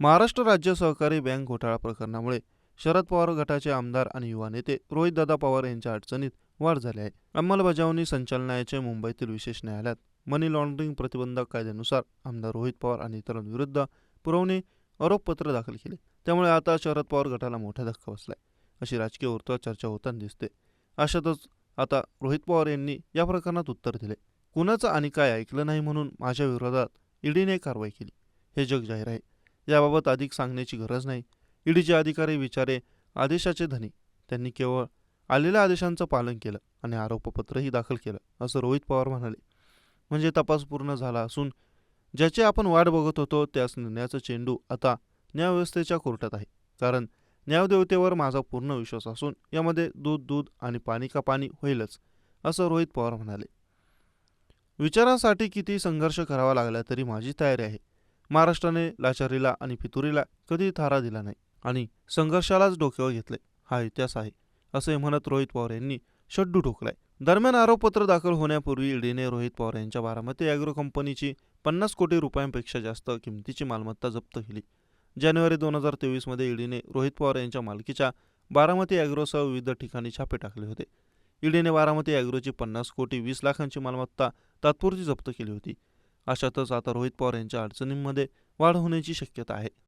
महाराष्ट्र राज्य सहकारी बँक घोटाळा प्रकरणामुळे शरद पवार गटाचे आमदार आणि युवा नेते रोहितदादा पवार यांच्या अडचणीत वाढ झाली आहे. अंमलबजावणी संचालनालयाचे मुंबईतील विशेष न्यायालयात मनी लॉन्ड्रिंग प्रतिबंधक कायद्यानुसार आमदार रोहित पवार आणि इतरांविरुद्ध पुरवणी आरोपपत्र दाखल केले. त्यामुळे आता शरद पवार गटाला मोठा धक्का बसलाय. अशी राजकीय वर्तुळात चर्चा होताना दिसते. अशातच आता रोहित पवार यांनी या प्रकरणात उत्तर दिले. कुणाचं आणि काय ऐकलं नाही म्हणून माझ्या विरोधात ईडीने कारवाई केली. हे जग जाहीर आहे. याबाबत अधिक सांगण्याची गरज नाही. ईडीचे अधिकारी विचारे आदेशाचे धनी. त्यांनी केवळ आलेल्या आदेशांचं पालन केलं आणि आरोपपत्रही दाखल केलं असं रोहित पवार म्हणाले. म्हणजे तपास पूर्ण झाला असून ज्याची आपण वाट बघत होतो त्याच निर्णयाचा चेंडू आता न्यायव्यवस्थेच्या कोर्टात आहे. कारण न्यायदेवतेवर माझा पूर्ण विश्वास असून यामध्ये दूध दूध आणि पाणी का पाणी होईलच असं रोहित पवार म्हणाले. विचारांसाठी किती संघर्ष करावा लागला तरी माझी तयारी आहे. महाराष्ट्राने लाचारीला आणि फितुरीला कधी थारा दिला नाही आणि संघर्षालाच डोक्यावर घेतले. हा इतिहास आहे असे म्हणत रोहित पवार यांनी शड्डू ठोकलाय. दरम्यान आरोपपत्र दाखल होण्यापूर्वी ईडीने रोहित पवार यांच्या बारामती अॅग्रो कंपनीची पन्नास कोटी रुपयांपेक्षा जास्त किमतीची मालमत्ता जप्त केली. जानेवारी दोन हजार तेवीसमध्ये ईडीने रोहित पवार यांच्या मालकीच्या बारामती अॅग्रोसह विविध ठिकाणी छापे टाकले होते. ईडीने बारामती अॅग्रोची पन्नास कोटी वीस लाखांची मालमत्ता तात्पुरती जप्त केली होती. अशातच आता रोहित पवार यांच्या अडचणींमध्ये वाढ होण्याची शक्यता आहे.